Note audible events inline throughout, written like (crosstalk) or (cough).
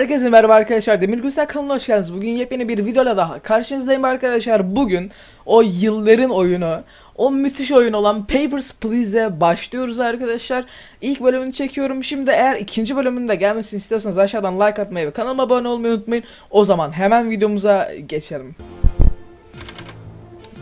Herkese merhaba arkadaşlar. Demir Güzel kanalına hoş geldiniz. Bugün yepyeni bir videoyla daha karşınızdayım arkadaşlar. Bugün o yılların oyunu, o müthiş oyun olan Papers, Please'e başlıyoruz arkadaşlar. İlk bölümünü çekiyorum. Şimdi eğer ikinci bölümünün de gelmesini istiyorsanız aşağıdan like atmayı ve kanalıma abone olmayı unutmayın. O zaman hemen videomuza geçelim.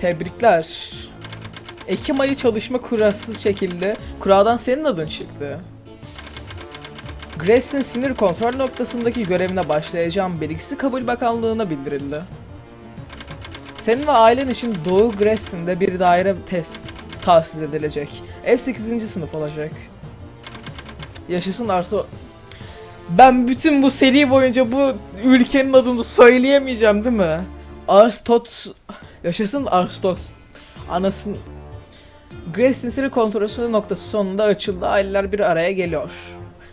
Tebrikler. Ekim ayı çalışma kurası çekildi. Kuradan senin adın çıktı. Grace'in sinir kontrol noktasındaki görevine başlayacağım bilgisi kabul bakanlığına bildirildi. Senin ve ailen için Doğu Grace'inde bir daire test tahsis edilecek. Ev 8. sınıf olacak. Yaşasın Arso... Ben bütün bu seri boyunca bu ülkenin adını söyleyemeyeceğim değil mi? Arstot... Yaşasın Arstot. Anasın... Grace'in sinir kontrolü noktası sonunda açıldı. Aileler bir araya geliyor.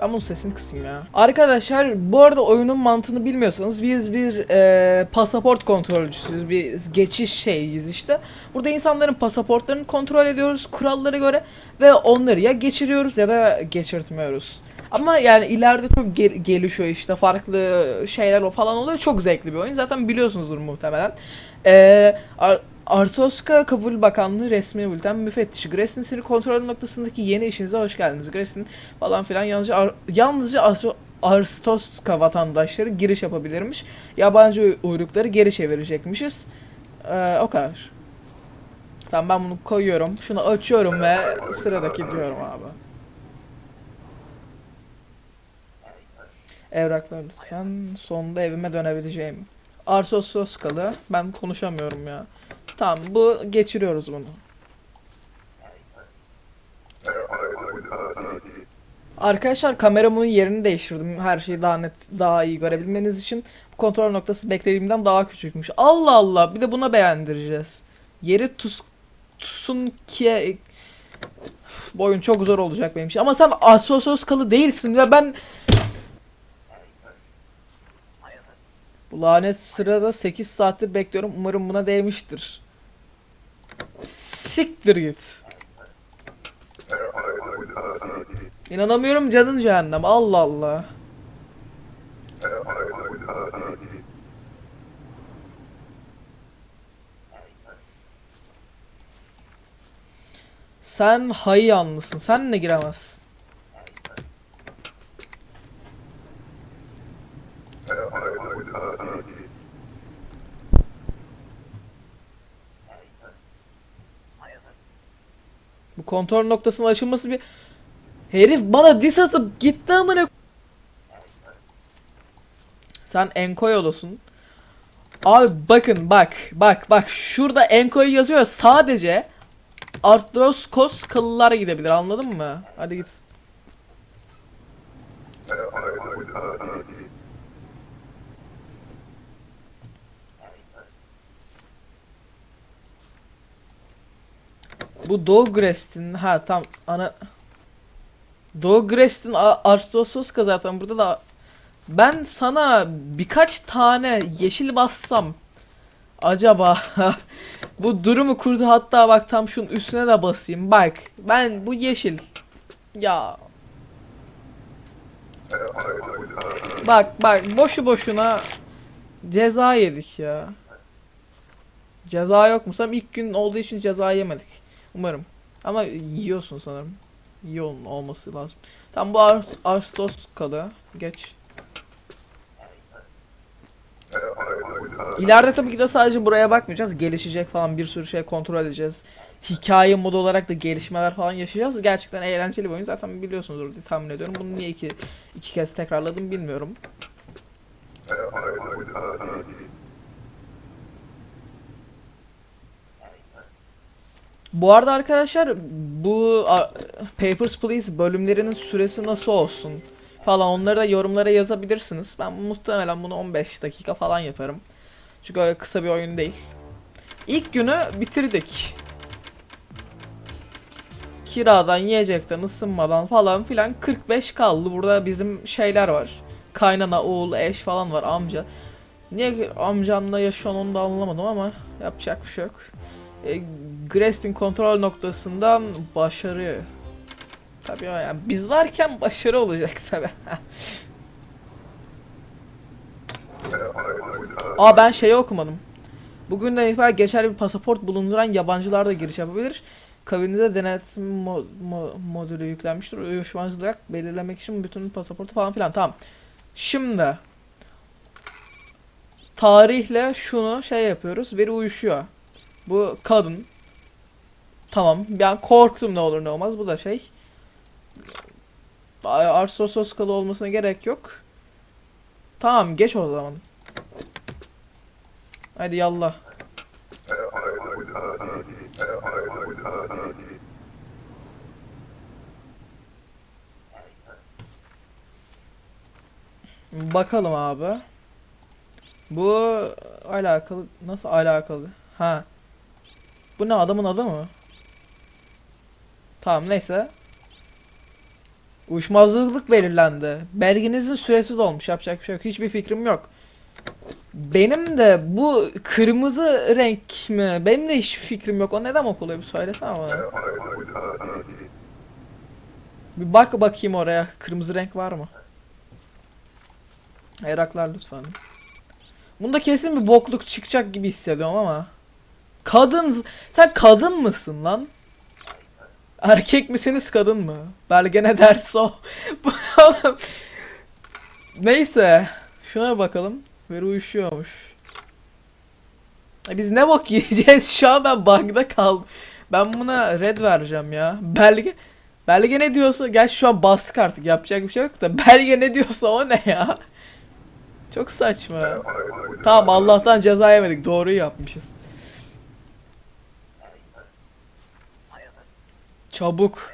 Ben bunun sesini kısayım ya. Arkadaşlar bu arada oyunun mantığını bilmiyorsanız biz bir e, pasaport kontrolcüsüyüz. Bir geçiş şeyiz işte. Burada insanların pasaportlarını kontrol ediyoruz kurallara göre ve onları ya geçiriyoruz ya da geçirtmiyoruz. Ama yani ileride çok gel- gelişiyor işte farklı şeyler falan oluyor. Çok zevkli bir oyun. Zaten biliyorsunuzdur muhtemelen. Ee, Artoska Kabul Bakanlığı resmi bülten müfettişi. Gres'in sinir kontrol noktasındaki yeni işinize hoş geldiniz. Gres'in falan filan yalnızca Ar- yalnızca Ar- Arstoska vatandaşları giriş yapabilirmiş. Yabancı uyrukları geri çevirecekmişiz. Ee, o kadar. Tamam ben bunu koyuyorum. Şunu açıyorum ve sıradaki diyorum abi. Evraklar lütfen. Sonunda evime dönebileceğim. Arsososkalı. Ben konuşamıyorum ya. Tamam bu geçiriyoruz bunu. Arkadaşlar kameramın yerini değiştirdim. Her şeyi daha net, daha iyi görebilmeniz için. Kontrol noktası beklediğimden daha küçükmüş. Allah Allah. Bir de buna beğendireceğiz. Yeri tus tusun ki bu oyun çok zor olacak benim için. Ama sen Arsososkalı değilsin ve ben Bu lanet sırada 8 saattir bekliyorum. Umarım buna değmiştir. Siktir git. İnanamıyorum canın cehennem. Allah Allah. Sen hayı yanlısın. Sen ne giremezsin. Kontrol noktasının açılması bir... Herif bana dis atıp gitti amına... Sen Enkoyolo'sun. Abi bakın bak bak bak şurada Enkoy yazıyor ya, sadece Arthroskos kalılar gidebilir anladın mı? Hadi git. Bu Dogrest'in ha tam ana Dogrest'in Artososka zaten burada da ben sana birkaç tane yeşil bassam acaba (laughs) bu durumu kurdu hatta bak tam şunun üstüne de basayım. Bak ben bu yeşil ya. Bak bak boşu boşuna ceza yedik ya. Ceza yok mu? Sanırım ilk gün olduğu için ceza yemedik Umarım. Ama yiyorsun sanırım. Yiyor olması lazım. Tam bu Ar Arstos kalı. Geç. İleride tabii ki de sadece buraya bakmayacağız. Gelişecek falan bir sürü şey kontrol edeceğiz. Hikaye modu olarak da gelişmeler falan yaşayacağız. Gerçekten eğlenceli bir oyun. Zaten biliyorsunuzdur diye tahmin ediyorum. Bunu niye iki, iki kez tekrarladım bilmiyorum. Bu arada arkadaşlar bu Papers, Please bölümlerinin süresi nasıl olsun falan onları da yorumlara yazabilirsiniz. Ben muhtemelen bunu 15 dakika falan yaparım. Çünkü öyle kısa bir oyun değil. İlk günü bitirdik. Kiradan, yiyecekten, ısınmadan falan filan 45 kaldı. Burada bizim şeyler var. Kaynana, oğul, eş falan var, amca. Niye amcanla yaşıyorsun onu da anlamadım ama yapacak bir şey yok. E, Grestin kontrol noktasından başarı. Tabii yani biz varken başarı olacak tabii. (laughs) Aa ben şeyi okumadım. Bugünden itibaren geçerli bir pasaport bulunduran yabancılar da giriş yapabilir. Kabininize denetim mo- mo- modülü yüklenmiştir. Uyuşmazlık belirlemek için bütün pasaportu falan filan. Tamam. Şimdi tarihle şunu şey yapıyoruz. Veri uyuşuyor. Bu kadın. Tamam. Ben korktum ne olur ne olmaz. Bu da şey. Arsososkalı olmasına gerek yok. Tamam geç o zaman. Hadi yallah. Bakalım abi. Bu alakalı nasıl alakalı? Ha. Bu ne adamın adı mı? Tamam neyse. Uyuşmazlık belirlendi. Belgenizin süresi dolmuş. Yapacak bir şey yok. Hiçbir fikrim yok. Benim de bu kırmızı renk mi? Benim de hiç fikrim yok. O neden okuluyor bir söylesene bana. Bir bak bakayım oraya. Kırmızı renk var mı? Evraklar lütfen. Bunda kesin bir bokluk çıkacak gibi hissediyorum ama. Kadın... Sen kadın mısın lan? Erkek misiniz kadın mı? Belge ne (laughs) derse o. (laughs) Neyse. Şuna bakalım. Veri uyuşuyormuş. E biz ne bok yiyeceğiz? (laughs) Şu an ben bug'da kaldım. Ben buna red vereceğim ya. Belge Belge ne diyorsa gerçi şu an bastık artık yapacak bir şey yok da belge ne diyorsa o ne ya? Çok saçma. Tamam Allah'tan ceza yemedik. Doğruyu yapmışız. Çabuk.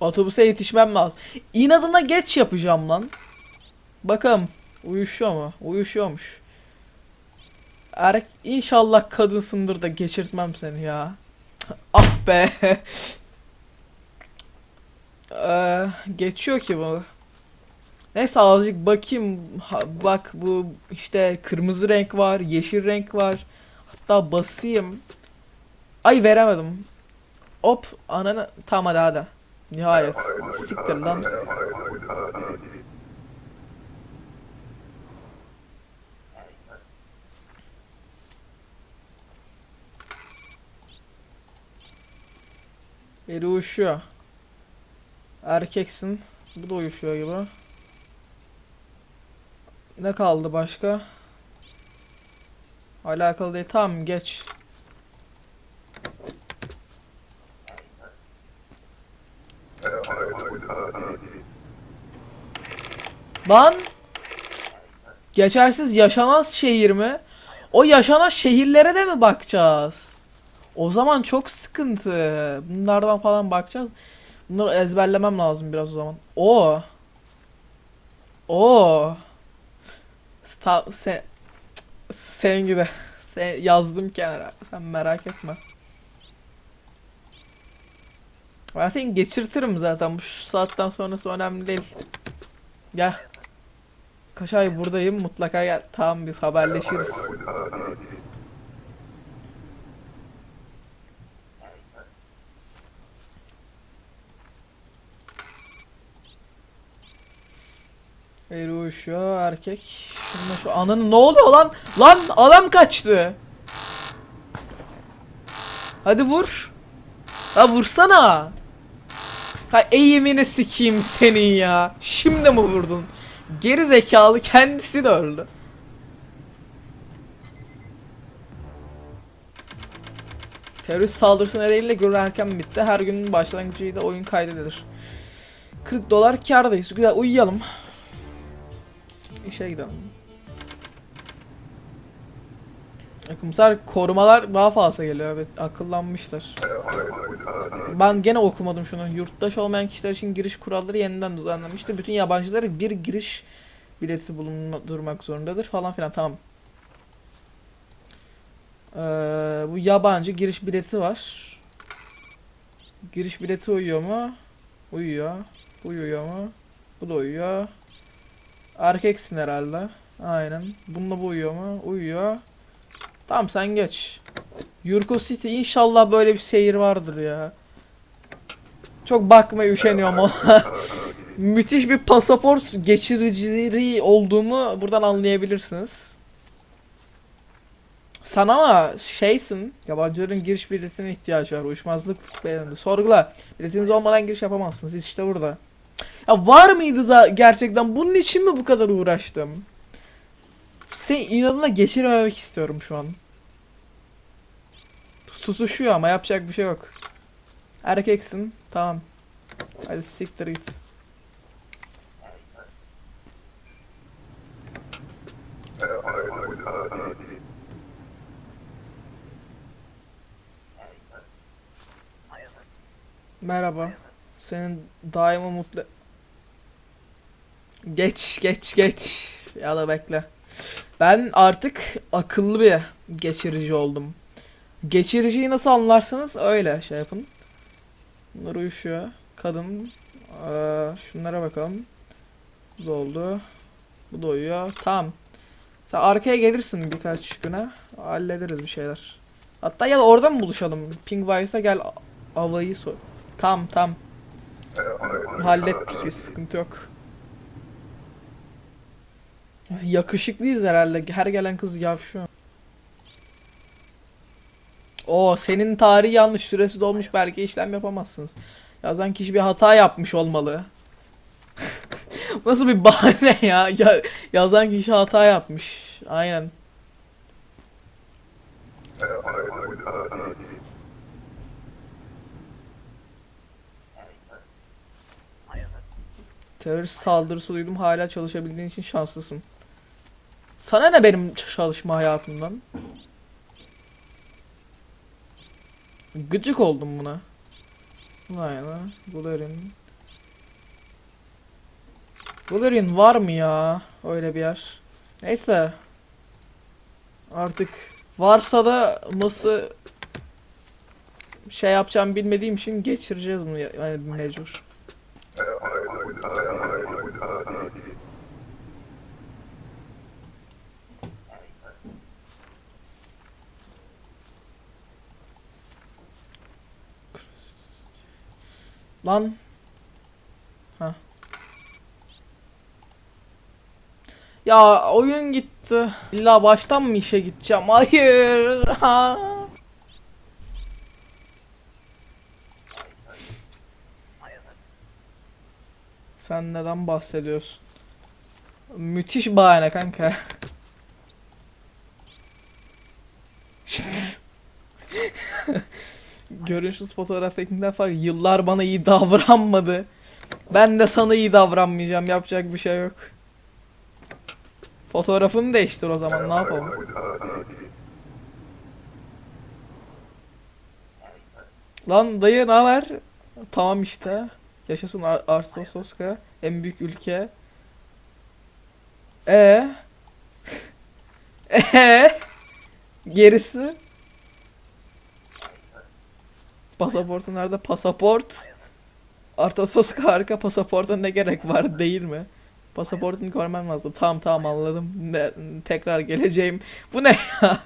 Otobüse yetişmem lazım. İnadına geç yapacağım lan. Bakalım. Uyuşuyor mu? Uyuşuyormuş. Er İnşallah kadınsındır da geçirtmem seni ya. ah be. (laughs) Ee, geçiyor ki bu. Neyse azıcık bakayım. Ha, bak bu işte kırmızı renk var, yeşil renk var. Hatta basayım. Ay veremedim. Hop ananı tamam hadi hadi. Nihayet. Siktir lan. Biri uyuşuyor. Erkeksin. Bu da uyuşuyor gibi. Ne kaldı başka? Alakalı değil. Tamam geç. Lan! Geçersiz yaşamaz şehir mi? O yaşamaz şehirlere de mi bakacağız? O zaman çok sıkıntı. Bunlardan falan bakacağız. Bunları ezberlemem lazım biraz o zaman. O. O. Sta sen sen gibi. Sen yazdım kenara. Sen merak etme. Ben seni geçirtirim zaten. Bu saatten sonrası önemli değil. Gel. Kaç ay buradayım mutlaka gel. Tamam biz haberleşiriz. Uyuşuyor erkek. Şununla şu ananın ne oluyor lan? Lan adam kaçtı. Hadi vur. Ha vursana. Ha eğimini sikeyim senin ya. Şimdi mi vurdun? Geri zekalı kendisi de öldü. Terörist saldırısı nedeniyle görev erken bitti. Her günün başlangıcıyla oyun kaydedilir. 40 dolar kârdayız. Güzel uyuyalım. İşe gidelim. Akımsar korumalar daha fazla geliyor evet akıllanmışlar. Ben gene okumadım şunu. Yurttaş olmayan kişiler için giriş kuralları yeniden düzenlenmiştir. Bütün yabancılara bir giriş bileti bulundurmak zorundadır falan filan tamam. Ee, bu yabancı giriş bileti var. Giriş bileti uyuyor mu? Uyuyor. Bu uyuyor mu? Bu da uyuyor. Erkeksin herhalde. Aynen. Bununla bu uyuyor mu? Uyuyor. Tamam sen geç. Yurko City inşallah böyle bir seyir vardır ya. Çok bakmaya üşeniyorum ona. (laughs) müthiş bir pasaport geçiriciliği olduğumu buradan anlayabilirsiniz. Sen ama şeysin, yabancıların giriş biletine ihtiyacı var. Uyuşmazlık beyanı. Sorgula. Biletiniz olmadan giriş yapamazsınız. İşte burada. Ya var mıydı gerçekten? Bunun için mi bu kadar uğraştım? Senin inadına geçirememek istiyorum şu an. Tutuşuyor ama yapacak bir şey yok. Erkeksin. Tamam. Hadi siktir git. Merhaba. Senin daima mutlu... Geç, geç, geç. Ya da bekle. Ben artık akıllı bir geçirici oldum. Geçiriciyi nasıl anlarsanız öyle şey yapın. Bunlar uyuşuyor. Kadın. Ee, şunlara bakalım. Bu da oldu. Bu da uyuyor. Tamam. Sen arkaya gelirsin birkaç güne. Hallederiz bir şeyler. Hatta ya da orada mı buluşalım? Pink Vice'a gel avayı sor. Tamam tamam. Hallettik bir sıkıntı yok. Yakışıklıyız herhalde. Her gelen kız yavşıyor. O senin tarihi yanlış süresi dolmuş belki işlem yapamazsınız. Yazan kişi bir hata yapmış olmalı. (laughs) Nasıl bir bahane ya? ya? Yazan kişi hata yapmış. Aynen. Terörist saldırısı duydum. Hala çalışabildiğin için şanslısın. Sana ne benim çalışma hayatımdan? Gıcık oldum buna. Vay lan. Bulerin. Bulerin var mı ya? Öyle bir yer. Neyse. Artık varsa da nasıl şey yapacağım bilmediğim için geçireceğiz bunu ya- yani mecbur. Lan. Ha. Ya oyun gitti. İlla baştan mı işe gideceğim? Hayır. Ha. Sen neden bahsediyorsun? Müthiş bahane kanka. Görünüşsüz fotoğraf tekniğinden farklı. Yıllar bana iyi davranmadı. Ben de sana iyi davranmayacağım. Yapacak bir şey yok. Fotoğrafını değiştir o zaman. Ne yapalım? Lan dayı ne haber? Tamam işte. Yaşasın Ar Arstososka. En büyük ülke. E (laughs) E Gerisi? Pasaportu nerede? Pasaport. Artososka harika pasaporta ne gerek var değil mi? Pasaportunu görmem lazım. Tamam tamam anladım. Ne, tekrar geleceğim. Bu ne ya?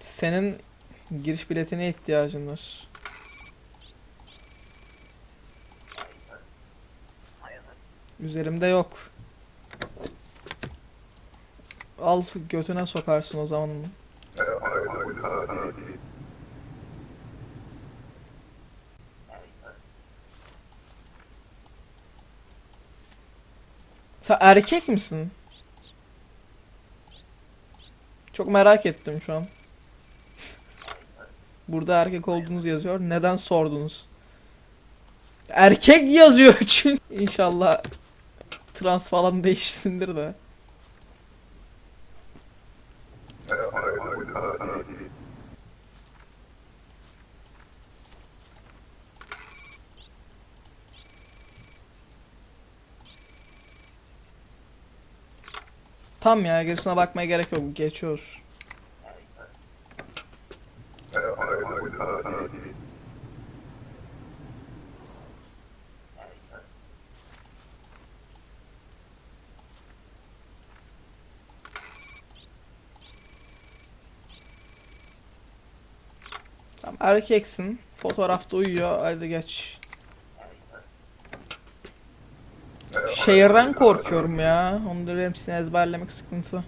Senin giriş biletine ihtiyacın var. Üzerimde yok. Al götüne sokarsın o zaman. Sen erkek misin? Çok merak ettim şu an. Burada erkek olduğunuz yazıyor. Neden sordunuz? Erkek yazıyor (laughs) çünkü. İnşallah trans falan (laughs) değişsindir de. Tam ya gerisine bakmaya gerek yok. Geçiyor. Erkeksin. Fotoğrafta uyuyor. Hadi geç. Şehirden korkuyorum ya. Onları hepsini ezberlemek sıkıntı.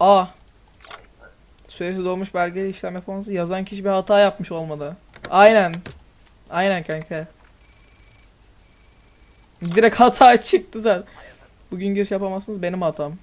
A. Süresi dolmuş belgeli işlem yapılması yazan kişi bir hata yapmış olmalı. Aynen. Aynen kanka. Direkt hata çıktı zaten. Bugün giriş yapamazsınız benim hatam.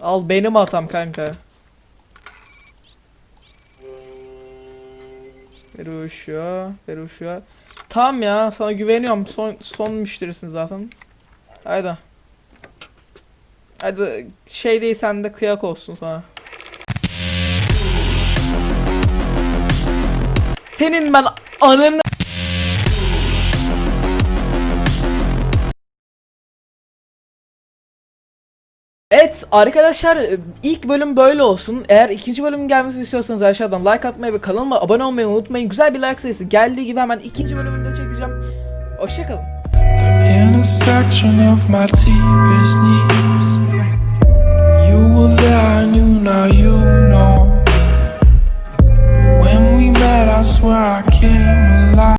Al benim hatam kanka. Feruşo, Feruşo. Tamam ya sana güveniyorum. Son son müşterisin zaten. Haydi. Hadi şey değil sen de kıyak olsun sana. Senin ben anın Arkadaşlar e, ilk bölüm böyle olsun. Eğer ikinci bölüm gelmesini istiyorsanız aşağıdan like atmayı ve kanalıma abone olmayı unutmayın. Güzel bir like sayısı geldiği gibi hemen ikinci bölümünde çekeceğim. Hoşçakalın. I swear I came alive